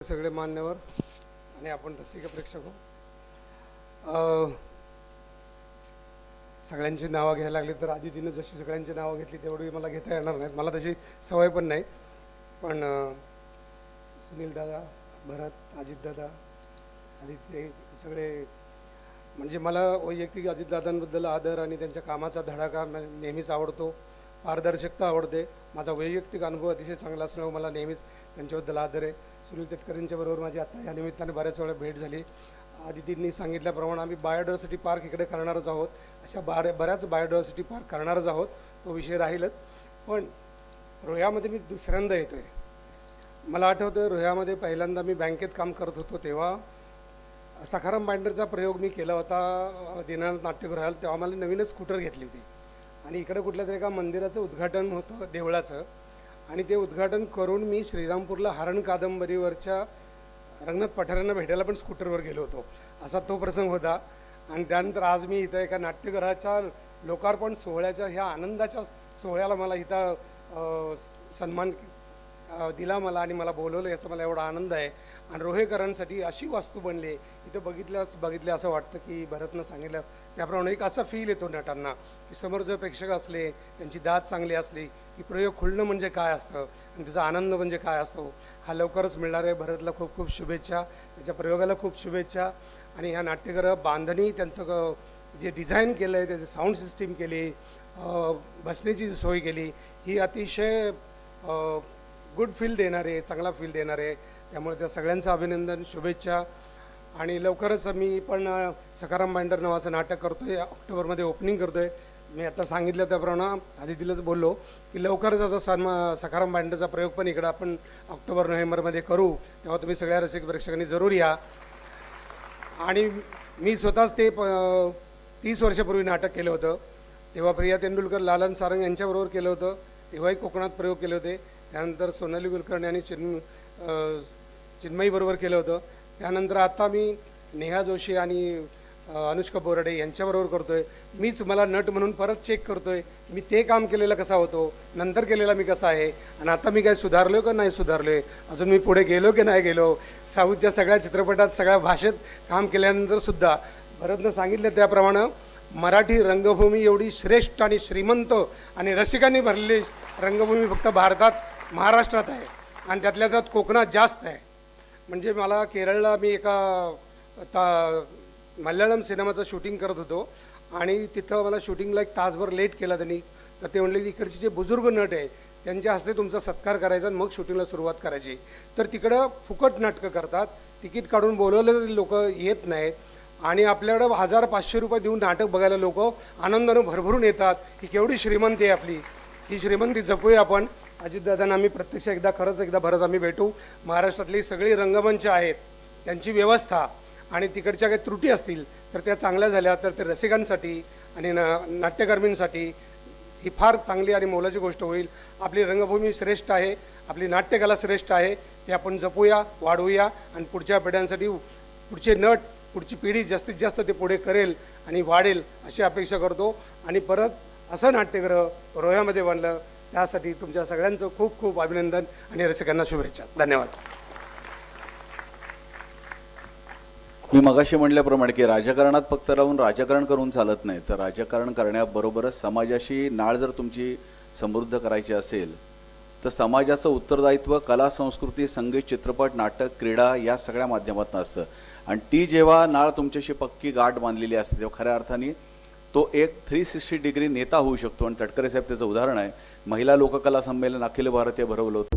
सगळे मान्यवर आणि आपण रसिक प्रेक्षक सगळ्यांची नावं घ्यायला लागली तर आधी तिनं जशी सगळ्यांची नावं घेतली तेवढी मला घेता येणार नाहीत. मला तशी सवय पण नाही. पण सुनील दादा भरत अजितदादा आणि ते सगळे म्हणजे मला वैयक्तिक अजितदादांबद्दल आदर आणि त्यांच्या कामाचा धडाका नेहमीच आवडतो. पारदर्शकता आवडते. माझा वैयक्तिक अनुभव अतिशय चांगला असल्यामुळे मला नेहमीच त्यांच्याबद्दल आदर आहे. सुनील तटकरेंच्या बरोबर माझी आता या निमित्ताने बऱ्याच वेळा भेट झाली. आदितींनी सांगितल्याप्रमाणे आम्ही बायोडायव्हर्सिटी पार्क इकडे करणारच आहोत. अशा बार बऱ्याच बायोडायव्हर्सिटी पार्क करणारच आहोत. तो विषय राहीलच. पण रोह्यामध्ये मी दुसऱ्यांदा येतो आहे मला आठवतं रोह्यामध्ये पहिल्यांदा मी बँकेत काम करत होतो तेव्हा. सखाराम बाइंडरचा प्रयोग मी केला होता अ, दीनानाथ नाट्यगृहात. तेव्हा मला नवीनच स्कूटर घेतली होती. आणि इकडे कुठल्या तरी एका मंदिराचं उद्घाटन होतं देवळाचं. आणि ते उद्घाटन करून मी श्रीरामपूरला हरण कादंबरीवरच्या रंगनाथ पठारांना भेटायला पण स्कूटरवर गेलो होतो. असा तो प्रसंग होता. आणि त्यानंतर आज मी इथं एका नाट्यगृहाच्या लोकार्पण सोहळ्याच्या ह्या आनंदाच्या सोहळ्याला मला इथं सन्मान दिला मला आणि मला बोलवलं याचा मला एवढा आनंद आहे. आणि रोहेकरांसाठी अशी वास्तू बनली इथं बघितल्याच बघितलं असं वाटतं की भरतनं सांगितलं. त्याप्रमाणे एक असा फील येतो नटांना की समोर जर प्रेक्षक असले त्यांची दात चांगली असली की प्रयोग खुलणं म्हणजे काय असतं? आणि त्याचा आनंद म्हणजे काय असतो? हा लवकरच मिळणार आहे. भरतला खूप खूप शुभेच्छा. त्याच्या प्रयोगाला खूप शुभेच्छा. आणि ह्या नाट्यगृह बांधणी त्यांचं जे डिझाईन केलं आहे त्याची साऊंड सिस्टीम केली बसण्याची जी सोय केली ही अतिशय गुड फील देणार आहे चांगला फील देणार आहे. त्यामुळे त्या सगळ्यांचं अभिनंदन शुभेच्छा. आणि लवकरच मी पण सकाराम बाइंडर नावाचं नाटक करतो आहे ऑक्टोबरमध्ये ओपनिंग करतो आहे मी आता सांगितलं त्याप्रमाणे आदितीलाच बोललो की लवकरच असा सन्मा सकाराम बाइंडरचा प्रयोग पण इकडं आपण ऑक्टोबर नोव्हेंबरमध्ये करू. तेव्हा तुम्ही सगळ्या रसिक प्रेक्षकांनी जरूर या. आणि मी स्वतःच ते प तीस वर्षापूर्वी नाटक केलं होतं. तेव्हा प्रिया तेंडुलकर लालन सारंग यांच्याबरोबर केलं होतं. तेव्हाही कोकणात प्रयोग केले होते. त्यानंतर सोनाली कुलकर्णी आणि चिन्म चिन्मईबरोबर केलं होतं. त्यानंतर आता मी नेहा जोशी आणि अनुष्का बोराडे यांच्याबरोबर करतो आहे मीच मला नट म्हणून परत चेक करतो आहे मी ते काम केलेलं कसा होतो नंतर केलेला मी कसा आहे आणि आता मी काय सुधारलो का नाही सुधारलोय? अजून मी पुढे गेलो की नाही गेलो? साऊथच्या सगळ्या चित्रपटात सगळ्या भाषेत काम केल्यानंतरसुद्धा भरतनं सांगितलं त्याप्रमाणे मराठी रंगभूमी एवढी श्रेष्ठ आणि श्रीमंत आणि रसिकांनी भरलेली रंगभूमी फक्त भारतात महाराष्ट्रात आहे आणि त्यातल्या त्यात कोकणात जास्त आहे. म्हणजे मला केरळला मी एका ता मल्याळम सिनेमाचं शूटिंग करत होतो आणि तिथं मला शूटिंगला एक तासभर लेट केला त्यांनी. तर ते म्हणले इकडचे जे बुजुर्ग नट आहे त्यांच्या हस्ते तुमचा सत्कार करायचा आणि मग शूटिंगला सुरुवात करायची. तर तिकडं फुकट नाटकं करतात तिकीट काढून बोलवलेले लोक येत नाहीत आणि आपल्याकडं हजार पाचशे रुपये देऊन नाटक बघायला लोक आनंदानं भरभरून येतात ही केवढी श्रीमंती आहे आपली. ही श्रीमंती जपूया आपण. अजितदादांना आम्ही प्रत्यक्ष एकदा खरंच एकदा भरत आम्ही भेटू. महाराष्ट्रातली सगळी रंगमंच आहेत त्यांची व्यवस्था आणि तिकडच्या काही त्रुटी असतील तर त्या चांगल्या झाल्या तर ते रसिकांसाठी आणि ना नाट्यकर्मींसाठी ही फार चांगली आणि मोलाची गोष्ट होईल. आपली रंगभूमी श्रेष्ठ आहे आपली नाट्यकला श्रेष्ठ आहे ते आपण जपूया वाढवूया आणि पुढच्या पिढ्यांसाठी पुढचे नट पुढची पिढी जास्तीत जास्त ते पुढे करेल आणि वाढेल अशी अपेक्षा करतो. आणि परत असं नाट्यग्रह रोह्यामध्ये बनलं त्यासाठी तुमच्या सगळ्यांचं खूप खूप अभिनंदन आणि रसिकांना शुभेच्छा. धन्यवाद. मी मगाशी म्हणल्याप्रमाणे की राजकारणात फक्त राहून राजकारण करून चालत नाही तर राजकारण करण्याबरोबरच समाजाशी नाळ जर तुमची समृद्ध करायची असेल तर समाजाचं उत्तरदायित्व कला संस्कृती संगीत चित्रपट नाटक क्रीडा या सगळ्या माध्यमातून असतं. आणि ती जेव्हा नाळ तुमच्याशी पक्की गाठ बांधलेली असते तेव्हा खऱ्या अर्थाने तो एक थ्री सिक्स्टी डिग्री नेता होऊ शकतो. आणि तटकरे साहेब त्याचं उदाहरण आहे. महिला लोककला संमेलन अखिल भारतीय भरवलं होतं.